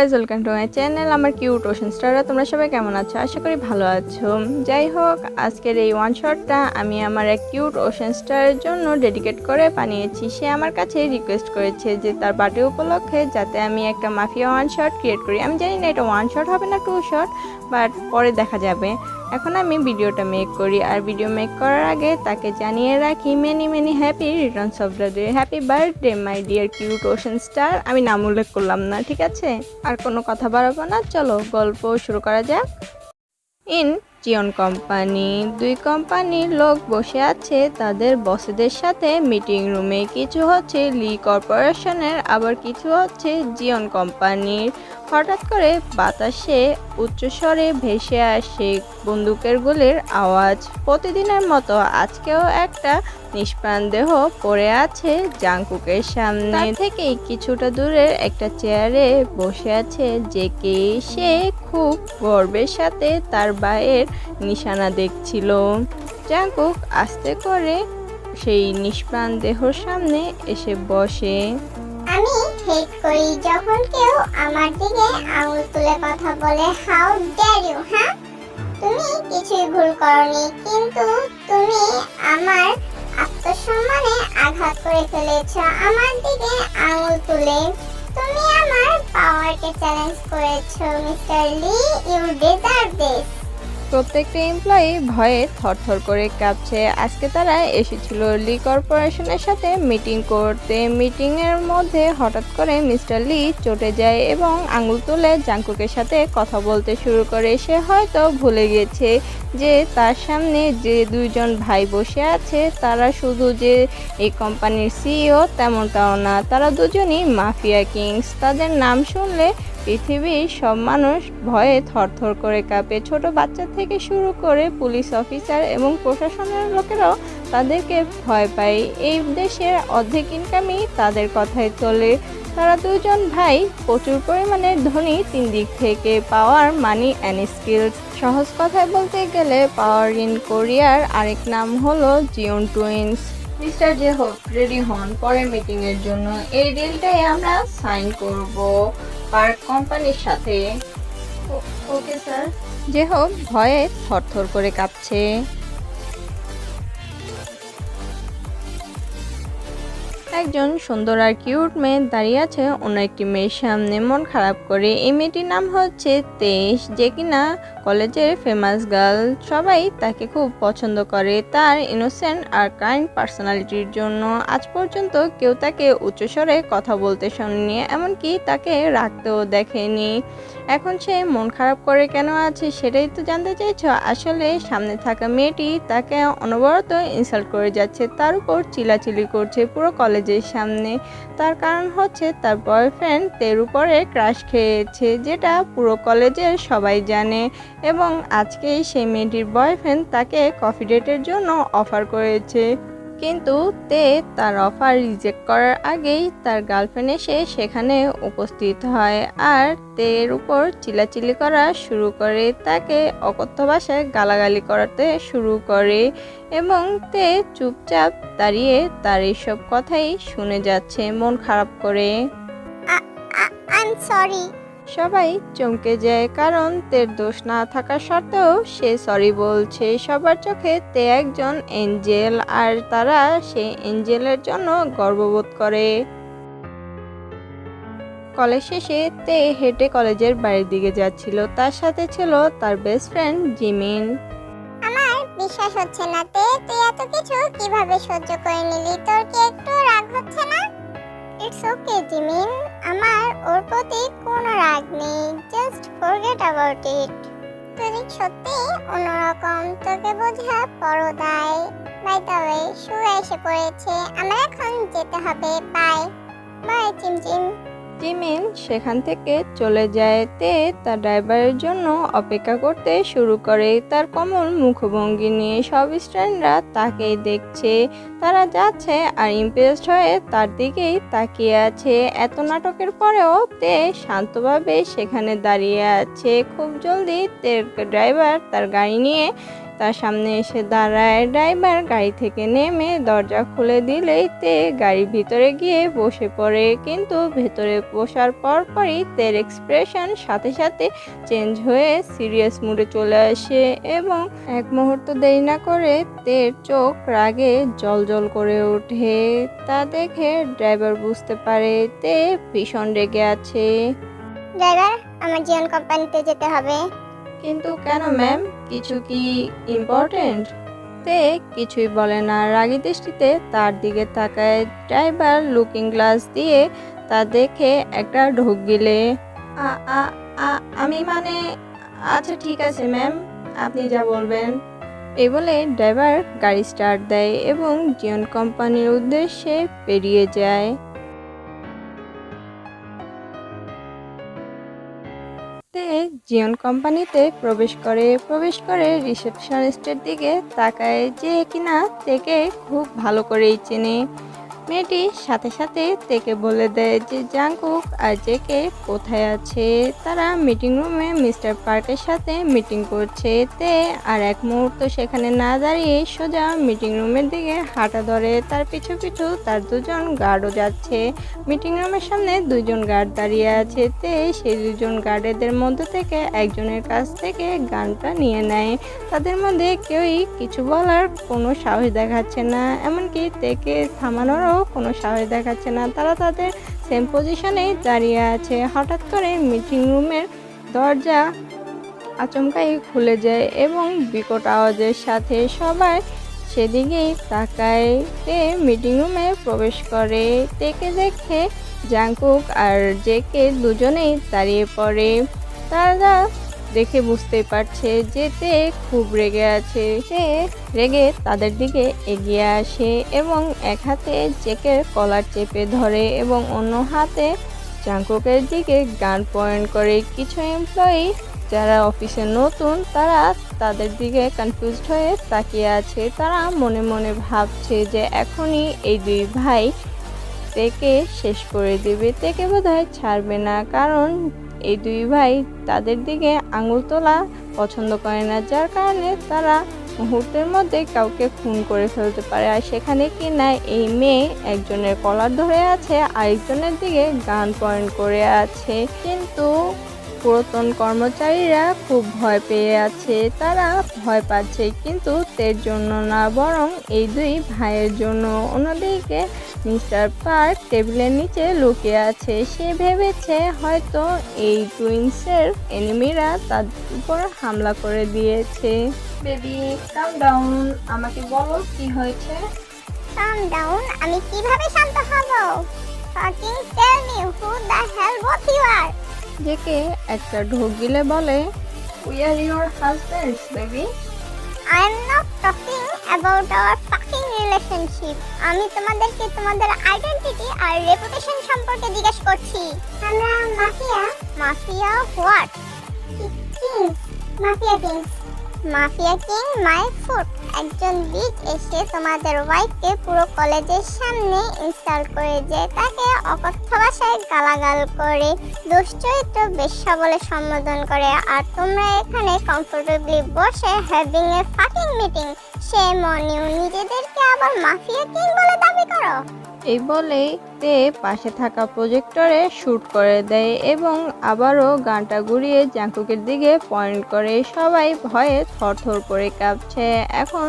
Guys welcome to my channel আমার cute ocean স্টাররা তোমরা সবাই কেমন আছো? আশা করি ভালো আছো। যাই হোক, আজকের এই ওয়ান শটটা আমি আমার এক কিউট ওশন স্টারের জন্য ডেডিকেট করে বানিয়েছি। সে আমার কাছে রিকোয়েস্ট করেছে যে তার বার্থডে উপলক্ষে যাতে আমি একটা মাফিয়া ওয়ান শট ক্রিয়েট করি। আমি জানি না এটা ওয়ান শট হবে না টু শট বাট পরে দেখা যাবে। এখন আমি ভিডিওটা মেক করি, আর ভিডিও মেক করার আগে তাকে জানিয়ে রাখি many many happy returns of the day happy birthday my dear cute ocean star আমি নাম উল্লেখ করলাম না, ঠিক আছে? আর কোনো কথা বাড়াবো না, চলো গল্প শুরু করা যাক। ইন জিওন কোম্পানি দুই কোম্পানির লোক বসে আছে। তাদের বসেদের সাথে মিটিং রুমে কিছু হচ্ছে লি কর্পোরেশনের আবার কিছু হচ্ছে জিওন কোম্পানির হঠাৎ করে বাতাসে উচ্চস্বরে ভেসে আসে বন্দুকের গুলির আওয়াজ। প্রতিদিনের মতো আজকেও একটা নিষ্প্রাণ দেহ পড়ে আছে জাংকুকের সামনে। থেকেই কিছুটা দূরের একটা চেয়ারে বসে আছে যে কে সে খুব গর্বের সাথে তার বায়ের নিশানা দেখছিল। জাংকুক আস্তে করে সেই নিষ্প্রাণ দেহর সামনে এসে বসে। আমি হেট করি যখন কেউ আমার দিকে আঙুল তুলে কথা বলে হাউ ড্যার ইউ হ্যাঁ তুমি ভুল করনি, কিন্তু তুমি আমার আত্মসম্মানে আঘাত করে ফেলেছ। আমার দিকে আঙুল তুলে তুমি আমার পাওয়ারকে চ্যালেঞ্জ করেছ mister Lee you deserve this প্রত্যেকটা এমপ্লয়ি ভয়ে থরথর করে কাঁপছে। আজকে তারা এসেছিল লি কর্পোরেশনের সাথে মিটিং করতে। মিটিং এর মধ্যে হঠাৎ করে মিস্টার লি চটে যায় এবং আঙুল তুলে জাঙ্কুকের সাথে কথা বলতে শুরু করে। সে হয়তো ভুলে গেছে যে তার সামনে যে দুইজন ভাই বসে আছে, তারা শুধু যে এই কোম্পানির সিইও তেমনটাও না। তারা দুজনই মাফিয়া কিংস। তাদের নাম শুনলে পৃথিবীর সব মানুষ ভয়ে থরথর করে কাঁপে। ছোট বাচ্চা থেকে শুরু করে পুলিশ অফিসার এবং প্রশাসনের লোকেরাও তাদেরকে ভয় পায়। এই দেশের অর্ধেক ইনকামই তাদের কথায় চলে। তারা দুজন ভাই প্রচুর পরিমাণে ধনী তিন দিক থেকে। পাওয়ার মানি অ্যান্ড স্কিলস সহজ কথায় বলতে গেলে পাওয়ার ইন কোরিয়ার আরেক নাম হলো জিওন টুইন্স মিস্টার যে হোক রেডি হন পরে মিটিং এর জন্য। এই ডিলটাই আমরা সাইন করব পার্ক কোম্পানির সাথে। ওকে স্যার যে হোক ভয়ে থরথর করে কাঁপছে। একজন সুন্দর আর কিউট মেয়ে দাঁড়িয়ে আছে, অন্য একটি মেয়ের সামনে মন খারাপ করে। এই মেয়েটির নাম হচ্ছে তেইশ, যে কিনা কলেজের ফেমাস গার্ল সবাই তাকে খুব পছন্দ করে। তার ইনোসেন্ট আর কাইন্ড পার্সোনালিটির জন্য আজ পর্যন্ত কেউ তাকে উচ্চস্বরে কথা বলতে শোনেনি, এমনকি তাকে রাখতেও দেখেনি। এখন সে মন খারাপ করে কেন আছে সেটাই তো জানতে চাইছ? আসলে সামনে থাকা মেয়েটি তাকে অনবরত ইনসাল্ট করে যাচ্ছে, তার উপর চিলাচিলি করছে পুরো কলেজের সামনে। তার কারণ হচ্ছে তার বয়ফ্রেন্ড তের উপরে ক্রাশ খেয়েছে, যেটা পুরো কলেজের সবাই জানে। এবং আজকেই সেই মেয়েটির বয়ফ্রেন্ড তাকে কফি ডেটের জন্য অফার করেছে। কিন্তু তে তার অফার রিজেক্ট করার আগেই তার গার্লফ্রেন্ড এসে সেখানে উপস্থিত হয় আর তের উপর চিলাচিলি করা শুরু করে। তাকে অকথ্য ভাষায় গালাগালি করাতে শুরু করে এবং তে চুপচাপ দাঁড়িয়ে তার এইসব কথাই শুনে যাচ্ছে মন খারাপ করে। সবাই চমকে যায়, কারণ তের দোষ না থাকা সত্ত্বেও সে সরি বলছে। সবার চোখে তে একজন এঞ্জেল আর তারা সে এঞ্জেলের জন্য গর্ববোধ করে। কলেজ শেষে তে হেঁটে কলেজের বাড়ির দিকে যাচ্ছিল। তার সাথে ছিল তার বেস্ট ফ্রেন্ড জিমিন। আমার বিশ্বাস হচ্ছে না তে তুই এত কিছু কীভাবে সহ্য করে নিলি? তোর কি একটু রাগ হচ্ছে না? ইটস ওকে জিমিন আমার ওর প্রতি কোনো রাগ নেই। জাস্ট ফরগেট অ্যাবাউট ইট তুই সত্যি অন্যরকম তোকে বোঝা পরদায় বাই দ্য ওয়ে শুয়ে এসে পড়েছে। আমার এখন যেতে হবে। বাই বাই চিমচিম জিমিন সেখান থেকে চলে যায় তে তার ড্রাইভারের জন্য অপেক্ষা করতে শুরু করে। তার কমল মুখভঙ্গি নিয়ে সব স্ট্যান্ডরা তাকেই দেখছে। তারা যাচ্ছে আর ইমপ্রেসড হয়ে তার দিকেই তাকিয়ে আছে। এত নাটকের পরেও তে শান্তভাবে সেখানে দাঁড়িয়ে আছে। খুব জলদি তের ড্রাইভার তার গাড়ি নিয়ে তার সামনে এসে দাঁড়ায়। ড্রাইভার গাড়ি থেকে নেমে দরজা খুলে দিলেই তে গাড়ির ভিতরে গিয়ে বসে পড়ে। কিন্তু ভেতরে বসার পরপরই তের এক্সপ্রেশন সাথে সাথে চেঞ্জ হয়ে সিরিয়াস মুডে চলে আসে এবং এক মুহূর্ত দেরি না করে তের চোখ রাগে জলজল করে ওঠে। তা দেখে ড্রাইভার বুঝতে পারে তে ভীষণ রেগে আছে। ড্রাইভার, আমার জীবন কোম্পানিতে যেতে হবে। কিন্তু কেন ম্যাম কিছু কি ইম্পর্টেন্ট তে কিছুই বলে না। রাগী দৃষ্টিতে তার দিকে তাকায় ড্রাইভার লুকিং গ্লাস দিয়ে তা দেখে একটা ঢোক গিলে। আমি মানে আচ্ছা ঠিক আছে ম্যাম আপনি যা বলবেন। এই বলে ড্রাইভার গাড়ি স্টার্ট দেয় এবং জিওন কোম্পানির উদ্দেশ্যে পেরিয়ে যায়। তে জিওন কোম্পানিতে প্রবেশ করে প্রবেশ করে রিসেপশনিস্টের দিকে তাকায় যে কিনা থেকে খুব ভালো করেই চেনে। মেয়েটি সাথে সাথে তেকে বলে দেয় যে জাঙ্কুক আর জেকে কোথায় আছে? তারা মিটিং রুমে মিস্টার পার্কের সাথে মিটিং করছে। তে আর এক মুহূর্ত সেখানে না দাঁড়িয়ে সোজা মিটিং রুমের দিকে হাঁটা ধরে। তার পিছু পিছু তার দুজন গার্ডও যাচ্ছে। মিটিং রুমের সামনে দুজন গার্ড দাঁড়িয়ে আছে। তে সেই দুজন গার্ডেদের মধ্যে থেকে একজনের কাছ থেকে গানটা নিয়ে নেয়। তাদের মধ্যে কেউই কিছু বলার কোনো সাহস দেখাচ্ছে না। এমনকি তেকে থামানোরও কোনো সাহস দেখাচ্ছে না। তারা তাদের সেম পজিশনেই দাঁড়িয়ে আছে। হঠাৎ করে মিটিং রুমের দরজা আচমকাই খুলে যায় এবং বিকট আওয়াজের সাথে সবাই সেদিকেই তাকায় তে মিটিং রুমে প্রবেশ করে। তেকে দেখে জাংকুক আর জেকে দুজনেই দাঁড়িয়ে পড়ে। তারা দেখে বুঝতে পারছে যে তে খুব রেগে আছে। সে রেগে তাদের দিকে এগিয়ে আসে এবং এক হাতে জেকের কলার চেপে ধরে এবং অন্য হাতে জাংকুকের দিকে গান পয়েন্ট করে। কিছু এমপ্লয়ি যারা অফিসে নতুন, তারা তাদের দিকে কনফিউজড হয়ে তাকিয়ে আছে। তারা মনে মনে ভাবছে যে এখনই এই দুই ভাই তেকে শেষ করে দেবে। তেকে বোধহয় ছাড়বে না, কারণ এই দুই ভাই তাদের দিকে আঙুল তোলা পছন্দ করে না, যার কারণে তারা মুহূর্তের মধ্যে কাউকে খুন করে ফেলতে পারে। আর সেখানে কি না এই মেয়ে একজনের কলার ধরে আছে, আরেকজনের দিকে গান পয়েন্ট করে আছে। কিন্তু পুরাতন কর্মচারীরা খুব ভয় পেয়ে আছে। তারা ভয় পাচ্ছে কিন্তু তের জন্য না বরং এই দুই ভাইয়ের জন্য। অন্যদিকে মিস্টার পার্ক টেবিলের নিচে লুকিয়ে আছে। সে ভেবেছে হয়তো এই টুইন্সের এনিমিরা তার উপর হামলা করে দিয়েছে। বেবি কাম ডাউন আমাকে বলো কি হয়েছে? কাম ডাউন আমি কীভাবে শান্ত হব? Fucking tell me who the hell both you are J K একটা ঢোক গিলে বলে we are your husbands baby I am not talking about our fucking relationship আমি তোমাদেরকে তোমাদের আইডেন্টিটি আর রেপুটেশন সম্পর্কে জিজ্ঞেস করছি। আমরা mafia. Mafia what mafia kings mafia king my foot. একজন বিচ এসে তোমাদের ওয়াইফকে পুরো কলেজের সামনে ইনস্টল করে যে তাকে অকথ্য ভাষায় গালাগাল করে, দুশ্চরিত্র বেশ্যা বলে সম্বোধন করে। আর তোমরা এখানে কমফোর্টেবলি বসে হ্যাভিং এ ফাকিং মিটিং সে মনেও নিজেদেরকে আবার মাফিয়া কিং বলে দাবি করো। এই বলেই তে পাশে থাকা প্রজেক্টরে শ্যুট করে দেয় এবং আবারও গানটা ঘুরিয়ে জাঙ্কুকের দিকে পয়েন্ট করে। সবাই ভয়ে থরথর করে কাঁপছে। এখন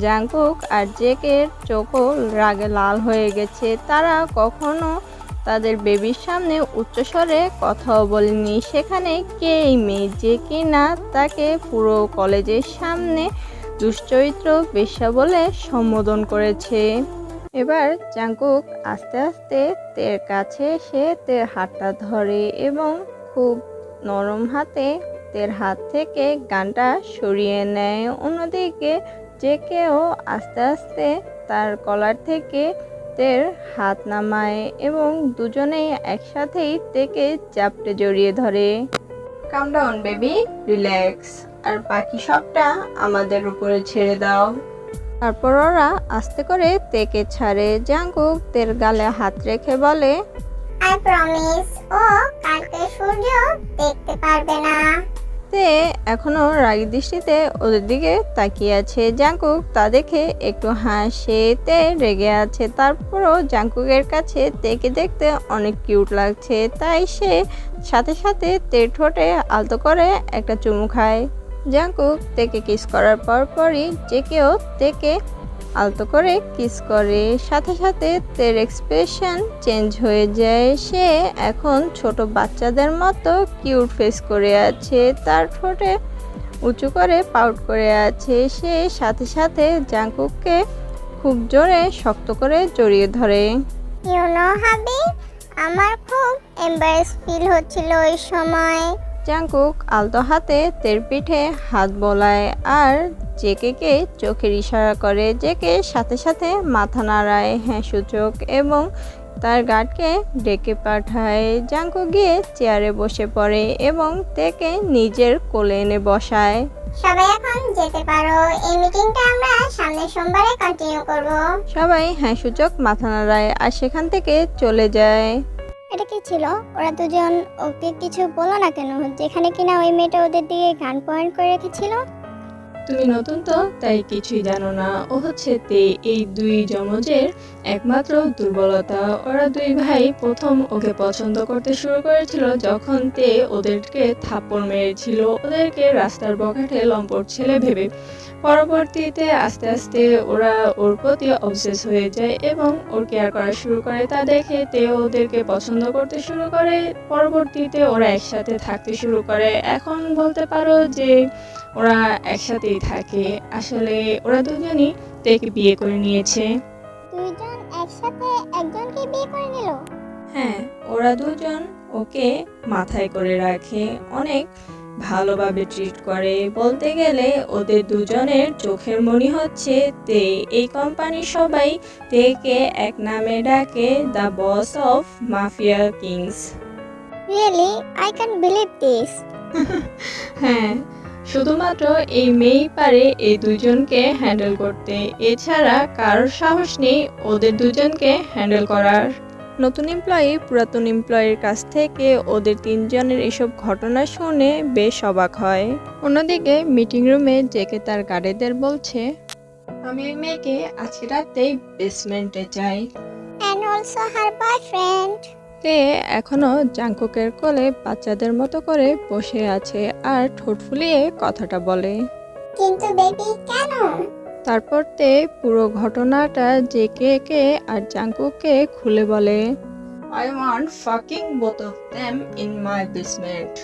জাঙ্কুক আর জেকের চোখও রাগে লাল হয়ে গেছে। তারা কখনো তাদের বেবির সামনে উচ্চস্বরে কথাও বলেনি। সেখানে কে এই মেয়ে যে কিনা তাকে পুরো কলেজের সামনে দুশ্চরিত্র বেশ্যা বলে সম্বোধন করেছে। এবার জাঙ্কুক আস্তে আস্তে তের কাছে এসে তের হাতটা ধরে এবং খুব নরম হাতে তের হাত থেকে গানটা সরিয়ে নেয়। অন্যদিকে যে কেউ আস্তে আস্তে তার কলার থেকে তের হাত নামায় এবং দুজনেই একসাথেই তেকে চাপটে জড়িয়ে ধরে। কাম ডাউন বেবি রিল্যাক্স আর বাকি সবটা আমাদের উপরে ছেড়ে দাও। তারপর ওরা আস্তে করে তেকে ছাড়ে। জাঙ্কুক তের গালে হাত রেখে বলে আই প্রমিস ও কালকে সূর্য দেখতে পারবে না। তে এখনও রাগী দৃষ্টিতে ওদের দিকে তাকিয়ে আছে। জাঙ্কুক তা দেখে একটু হাসে। তে রেগে আছে। তারপরও জাঙ্কুকের কাছে তেকে দেখতে অনেক কিউট লাগছে। তাই সে সাথে সাথে তে ঠোঁটে আলতো করে একটা চুমু খায়। জাঙ্কুক তেকে কিস করার পর পরই যে কেউ তেকে আলতো করে কিস করে। সাথে সাথে তের এক্সপ্রেশন চেঞ্জ হয়ে যায়। সে এখন ছোট বাচ্চাদের মতো কিউট ফেস করে আছে, তার ঠোঁটে উঁচু করে পাউট করে আছে। সে সাথে সাথে জাঙ্কুককে খুব জোরে শক্ত করে জড়িয়ে ধরে। ইউ নো হাবি আমার খুব এম্বারেস ফিল হচ্ছিল ওই সময়। জাঙ্কুক আলতো হাতে তের পিঠে হাত বোলায় আর জেকেকে চোখের ইশারা করে জেকে সাথে সাথে মাথা নাড়ায় হ্যাঁ সূচক এবং তার গার্ডকে ডেকে পাঠায়। জাঙ্কুক গিয়ে চেয়ারে বসে পড়ে এবং তেকে নিজের কোলে এনে বসায়। সবাই এখন যেতে পারো। এই মিটিংটা আমরা সামনের সোমবারে কন্টিনিউ করব। সবাই হ্যাঁ সূচক মাথা নাড়ায় আর সেখান থেকে চলে যায়। এটা কি ছিল? ওরা দুজন ওকে কিছু বলো না কেন? যেখানে কিনা ওই মেয়েটা ওদের দিকে গান পয়েন্ট করে রেখেছিল। তুমি নতুন তো, তাই কিছুই জানো না। ও হচ্ছে তে, এই দুই যমজের একমাত্র দুর্বলতা। ওরা দুই ভাই প্রথম ওকে পছন্দ করতে শুরু করেছিল যখন তে ওদেরকে থাপ্পড় মেরেছিল। ওদেরকে রাস্তার বখাটে লম্পট ছেলে ভেবে পরবর্তীতে আস্তে আস্তে ওরা ওর প্রতি অবসেস হয়ে যায় এবং ওর কেয়ার করা শুরু করে। তা দেখে তে ওদেরকে পছন্দ করতে শুরু করে। পরবর্তীতে ওরা একসাথে থাকতে শুরু করে। এখন বলতে পারো যে ওরা একসাথেই থাকে। আসলে ওরা দুজনই তেকে বিয়ে করে নিয়েছে। দুইজন একসাথে একজনকে বিয়ে করে নিল? হ্যাঁ ওরা দুজন ওকে মাথায় করে রাখে। অনেক ভালোভাবে ট্রিট করে। বলতে গেলে ওদের দুজনের চোখের মনি হচ্ছে তে। এই কোম্পানির সবাই তেকে এক নামে ডাকে the boss of mafia kings really I can believe this হ্যাঁ শুধুমাত্র এই মেয়েই পারে এই দুজনকে হ্যান্ডেল করতে। এছাড়া কারোর সাহস নেই ওদের দুজনকে হ্যান্ডেল করার। নতুন এমপ্লয়ি, পুরাতন এমপ্লয়ির কাছ থেকে ওদের তিনজনের এসব ঘটনা শুনে বেশ অবাক হয়। অন্যদিকে মিটিং রুমে জেকে তার গার্ডেদের বলছে, আমি ওই মেয়েকে আজকে রাতেই বেসমেন্টে হার বয়ফ্রেন্ড তে এখনও জাঙ্কুকের কোলে বাচ্চাদের মতো করে বসে আছে আর ঠোঁট ফুলিয়ে কথাটা বলে। কিন্তু বেবি কেন? তারপর তে পুরো ঘটনাটা যে কে কে আর জাঙ্কুককে খুলে বলে I want fucking both of them in my basement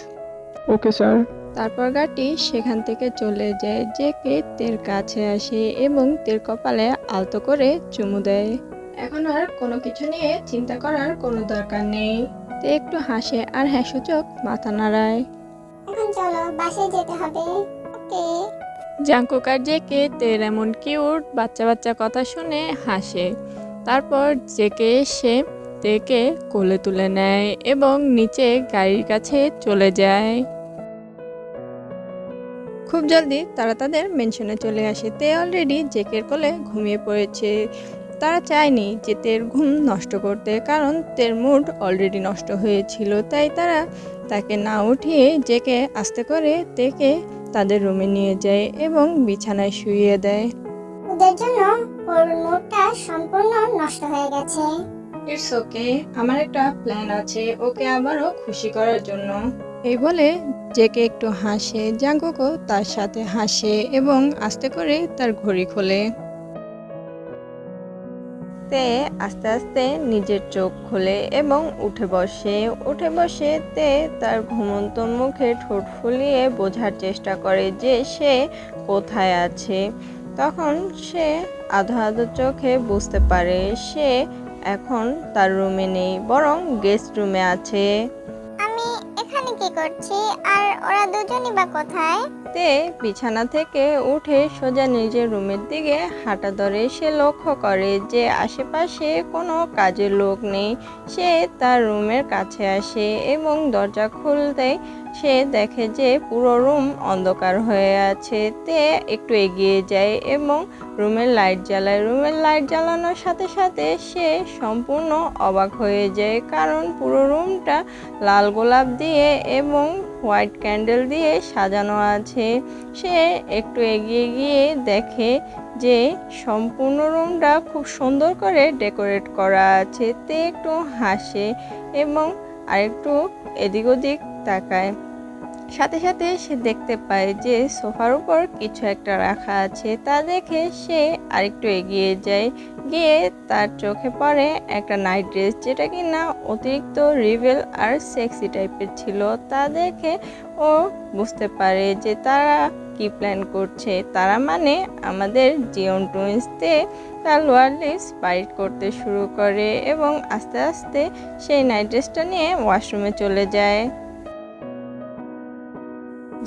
okay sir তারপর গাটি সেখান থেকে চলে যায় যে কে তের কাছে আসে এবং তের কপালে আলতো করে চুমু দেয়। এখন আর কোনো কিছু নিয়ে চিন্তা করার কোনো দরকার নেই। তে একটু হাসে আর হ্যাঁ সূচক মাথা নাড়ায়। এখন চলো বাসায় যেতে হবে। ওকে। জাঙ্কুক আর জেকে তের এমন কিউট বাচ্চা বাচ্চা কথা শুনে হাসে। তারপর জেকে এসে তেকে কোলে তুলে নেয় এবং নিচে গাড়ির কাছে চলে যায়। খুব জলদি তারা তাদের মেনশনে চলে আসে। তে অলরেডি জেকের কোলে ঘুমিয়ে পড়েছে। তারা চায়নি যে তের ঘুম নষ্ট করতে কারণ তের মুড অলরেডি নষ্ট হয়েছিল। তাই তারা তাকে না উঠিয়ে জেকে আস্তে করে তেকে তাদের রুমে নিয়ে যায় এবং বিছানায় শুইয়ে দেয়। ওদের জন্য ওর মুডটা সম্পূর্ণ নষ্ট হয়ে গেছে। ইটস ওকে আমার একটা প্ল্যান আছে ওকে আবারও খুশি করার জন্য। এই বলে জেকে একটু হাসে জাঙ্কুকও তার সাথে হাসে এবং আস্তে করে তার ঘড়ি খোলে। তে আস্তে আস্তে নিজের চোখ খোলে এবং উঠে বসে উঠে বসে তে তার ঘুমন্ত মুখে ঠোঁট ফুলিয়ে বোঝার চেষ্টা করে যে সে কোথায় আছে। তখন সে আধো আধো চোখে বুঝতে পারে সে এখন তার রুমে নেই, বরং গেস্ট রুমে আছে। কি করছি? আর ওরা দুজনই বা কোথায়? তে বিছানা থেকে উঠে সোজা নিজের রুমের দিকে হাঁটা ধরে সে লক্ষ্য করে যে আশেপাশে কোনো কাজের লোক নেই। সে তার রুমের কাছে আসে এবং দরজা খুলতেই সে দেখে যে পুরো রুম অন্ধকার হয়ে আছে। তে একটু এগিয়ে যায় এবং রুমের লাইট জ্বালায়। রুমের লাইট জ্বালানোর সাথে সাথে সে সম্পূর্ণ অবাক হয়ে যায় কারণ পুরো রুমটা লাল গোলাপ দিয়ে এবং হোয়াইট ক্যান্ডেল দিয়ে সাজানো আছে। সে একটু এগিয়ে গিয়ে দেখে যে সম্পূর্ণ রুমটা খুব সুন্দর করে ডেকোরেট করা আছে। তে একটু হাসে এবং আরেকটু এদিক ওদিক তাকায়। সাথে সাথে সে দেখতে পায় যে সোফার উপর কিছু একটা রাখা আছে। তা দেখে সে আরেকটু এগিয়ে যায়। গিয়ে তার চোখে পড়ে একটা নাইট ড্রেস, যেটা কিনা অতিরিক্ত রিভেল আর সেক্সি টাইপের ছিল। তা দেখে ও বুঝতে পারে যে তারা কি প্ল্যান করছে। তারা মানে আমাদের জিওন টুইন্সতে তার লোয়ার লিপস বাইট করতে শুরু করে এবং আস্তে আস্তে সেই নাইট ড্রেসটা নিয়ে ওয়াশরুমে চলে যায়।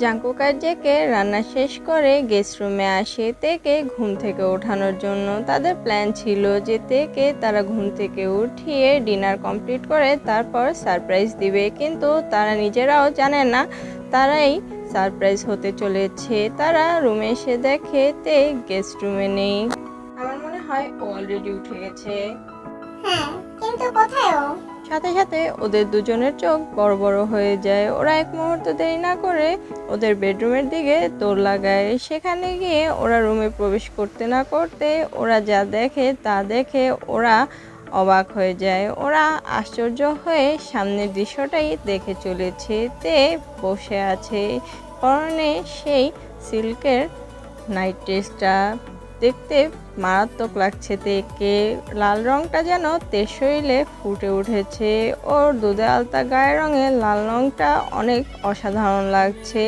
জাঙ্কুক আর জেকে রান্না শেষ করে গেস্ট রুমে আসে তেকে ঘুম থেকে ওঠানোর জন্য। তাদের প্ল্যান ছিল যে তেকে তারা ঘুম থেকে উঠিয়ে ডিনার কমপ্লিট করে তারপর সারপ্রাইজ দিবে। কিন্তু তারা নিজেরাও জানে না, তারাই সারপ্রাইজ হতে চলেছে। তারা রুমে এসে দেখে তে গেস্ট রুমে নেই। আমার মনে হয় অলরেডি উঠে গেছে। হ্যাঁ কিন্তু কোথায় ও? সাথে সাথে ওদের দুজনের চোখ বড় বড় হয়ে যায়। ওরা এক মুহূর্ত দেরি না করে ওদের বেডরুমের দিকে দৌড় লাগায়। সেখানে গিয়ে ওরা রুমে প্রবেশ করতে না করতে ওরা যা দেখে তা দেখে ওরা অবাক হয়ে যায়। ওরা আশ্চর্য হয়ে সামনের দৃশ্যটাই দেখে চলেছে। তে বসে আছে। পরনে সেই সিল্কের নাইট ড্রেসটা। দেখতে মারাত্মক লাগছে তেকে লাল রংটা যেন শরীরে ফুটে উঠেছে। ওর দুধে আলতা গায়ের রঙে লাল রংটা অনেক অসাধারণ লাগছে।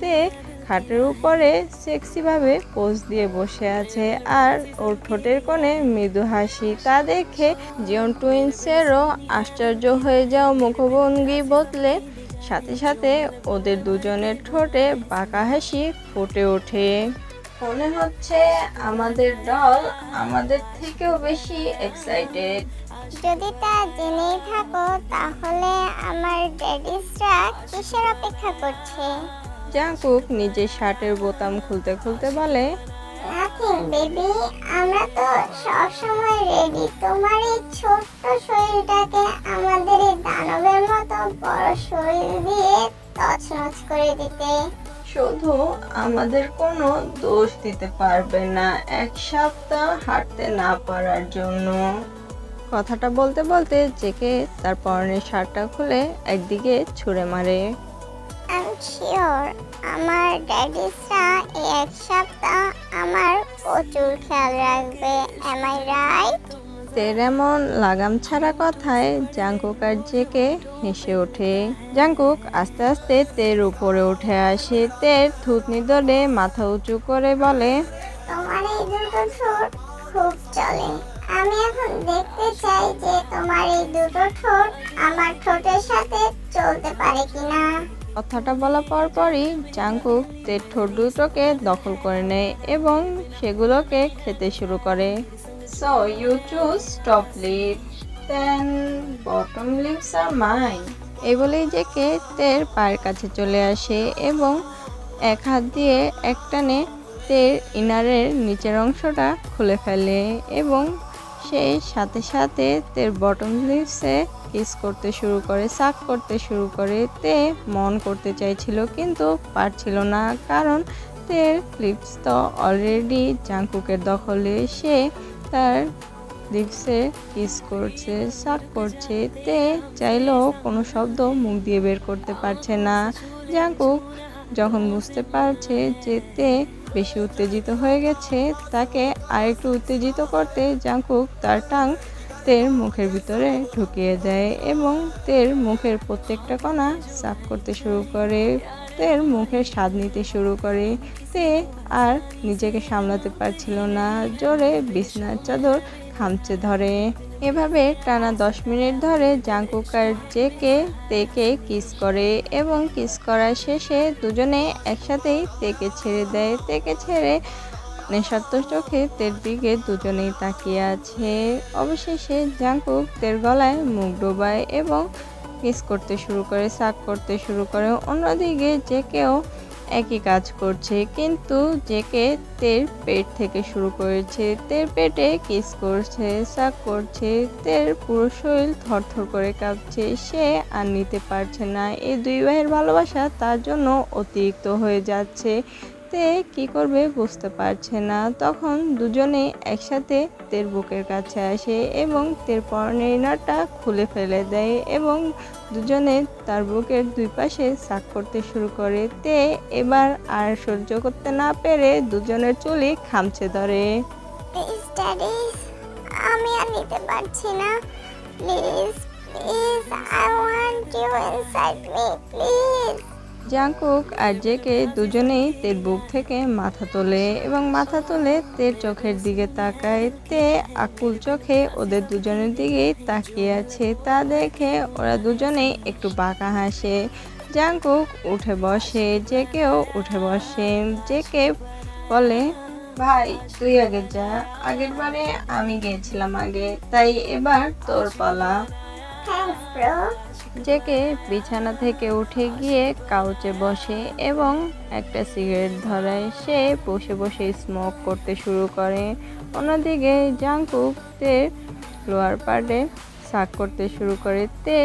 তে খাটের উপরে সেক্সিভাবে পোজ দিয়ে বসে আছে আর ওর ঠোঁটের কোণে মৃদু হাসি। তা দেখে জিওন টুইন্সেরও আশ্চর্য হয়ে যাও মুখভঙ্গি বদলে সাথে সাথে ওদের দুজনের ঠোঁটে বাঁকা হাসি ফুটে ওঠে। মনে হচ্ছে আমাদের দল আমাদের থেকেও বেশি এক্সাইটেড যদি তা জেনেই থাকো তাহলে আমার ড্যাডিসরা কিসের অপেক্ষা করছে? জাঙ্কুক নিজের শার্টের বোতাম খুলতে খুলতে বলে নাথিং বেবি আমরা তো সব সময় রেডি তোমার এই ছোট্ট শরীরটাকে আমাদের এই দানবের মতো বড় শরীর দিয়ে তছনছ করে দিতে। শুধু আমাদের কোনো দোষ দিতে পারবে না এক সপ্তাহ হাঁটতে না পারার জন্য। কথাটা বলতে বলতে জেকে তার পরনের শার্টটা খুলে একদিকে ছুঁড়ে মারে। আমি শিওর আমার ড্যাডিসরা এই এক সপ্তাহ আমার প্রচুর খেয়াল রাখবে এম আই রাইট তের এমন লাগাম ছাড়া কথায় জাঙ্কুক আর জেকে হেসে ওঠে। জাঙ্কুক আস্তে আস্তে তের উপরে উঠে আসে। তের থুতনি ধরে মাথা উঁচু করে বলে তোমার এই দুটো ঠোঁট খুব চলে। আমি এখন দেখতে চাই যে তোমার এই দুটো ঠোঁট আমার ঠোঁটের সাথে চলতে পারে কিনা। কথাটা বলা পর পরই জাঙ্কুক তের ঠোঁট দুটোকে দখল করে নেয় এবং সেগুলোকে খেতে শুরু করে। So you choose top lip then bottom lips R mine এই যে কে তের পায়ের কাছে চলে আসে এবং এক হাত দিয়ে একটানে তের ইনারের নিচের অংশটা খুলে ফেলে এবং সে সাথে সাথে তের বটম লিপসে কিস করতে শুরু করে সাক করতে শুরু করে। তে মন করতে চাইছিল কিন্তু পারছিল না কারণ তের লিপস তো অলরেডি জাঙ্কুকের দখলে। সে তার লিপসে কিস করছে সাক করছে, তে চাইলেও কোনো শব্দ মুখ দিয়ে বের করতে পারছে না। জাঙ্কুক যখন বুঝতে পারছে যে তে বেশি উত্তেজিত হয়ে গেছে, তাকে আরেকটু উত্তেজিত করতে জাঙ্কুক তার টাং তের মুখের ভিতরে ঢুকিয়ে দেয় এবং তের মুখের প্রত্যেকটা কণা সাফ করতে শুরু করে, তের মুখের স্বাদ নিতে শুরু করে। তে আর নিজেকে সামলাতে পারছিল না। জোরে বিছনার চাদর খামচে ধরে। এভাবে টানা দশ মিনিট ধরে জাঙ্কুকার জেকে তেকে কিস করে এবং কিস করার শেষে দুজনে একসাথেই তেকে ছেড়ে দেয়। তেকে ছেড়ে নেশাত্ম চোখে তের দিকে দুজনেই তাকিয়ে আছে। অবশেষে জাঙ্কুক তের গলায় মুখ ডোবায় এবং কিস করতে শুরু করে, সাক করতে শুরু করে। অন্যদিকে যে কেউ একই কাজ করছে, কিন্তু জেকে তের পেট থেকে শুরু করেছে। তের পেটে কিস করছে, সাক করছে, তের পুরো শরীর থরথর করে কাঁপছে। সে আর নিতে পারছে না। এই দুই ভাইয়ের ভালোবাসা তার জন্য অতিরিক্ত হয়ে যাচ্ছে। তে কি করবে বুঝতে পারছে না। তখন দুজনে একসাথে তের বুকের কাছে আসে এবং তের ইনারটা খুলে ফেলে দেয় এবং দুজনে তার বুকের দুই পাশে সাক করতে শুরু করে। তে এবার আর সহ্য করতে না পেরে দুজনের চুলই খামচে ধরে। আমি আর নিতে পারছি না। Please please I want you inside me please Jungkook R JK দুজনেই তের বুক থেকে মাথা তোলে এবং মাথা তোলে তের চোখের দিকে তাকায়। তে আকুল চোখে ওদের দুজনের দিকেই তাকিয়ে আছে। তা দেখে ওরা দুজনেই একটু বাঁকা হাসে। জাঙ্কুক উঠে বসে, জেকেও উঠে বসে। জেকে বলে, ভাই, তুই আগে যা। আগের বারে আমি গিয়েছিলাম আগে, তাই এবার তোর পালা। জেকে বিছানা থেকে উঠে গিয়ে কাউচে বসে এবং একটা সিগারেট ধরায় সে বসে বসে স্মোক করতে শুরু করে। অন্যদিকে জাংকুক তে লোয়ার পার্টে শাক করতে শুরু করে। তে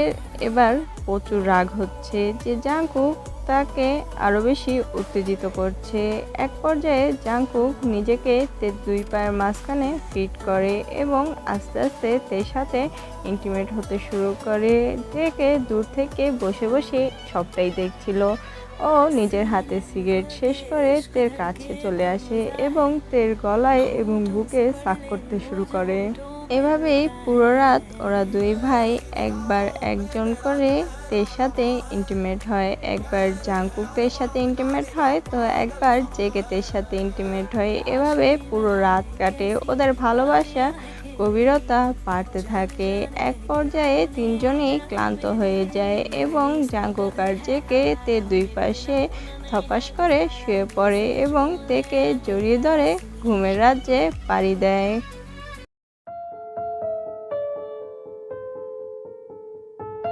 এবার প্রচুর রাগ হচ্ছে যে জাংকুক তাকে আরও বেশি উত্তেজিত করছে। এক পর্যায়ে জাংকুক নিজেকে তের দুই পায়ের মাঝখানে ফিট করে এবং আস্তে আস্তে তের সাথে ইন্টিমেট হতে শুরু করে। দেখে দূর থেকে বসে বসে সবটাই দেখছিল। ও নিজের হাতে সিগারেট শেষ করে তের কাছে চলে আসে এবং তের গলায় এবং বুকে সাক করতে শুরু করে। এভাবেই পুরো রাত ওরা দুই ভাই একবার একজন করে তের সাথে ইন্টিমেট হয়, একবার জাংকুক তের সাথে ইন্টিমেট হয়, তো একবার জেকে তের সাথে ইন্টিমেট হয়। এভাবে পুরো রাত কাটে। ওদের ভালোবাসা, গভীরতা বাড়তে থাকে। এক পর্যায়ে তিনজনই ক্লান্ত হয়ে যায় এবং জাঙ্কুক আর জেকে তে দুই পাশে থপাস করে শুয়ে পড়ে এবং তেকে জড়িয়ে ধরে ঘুমের রাজ্যে পাড়ি দেয়।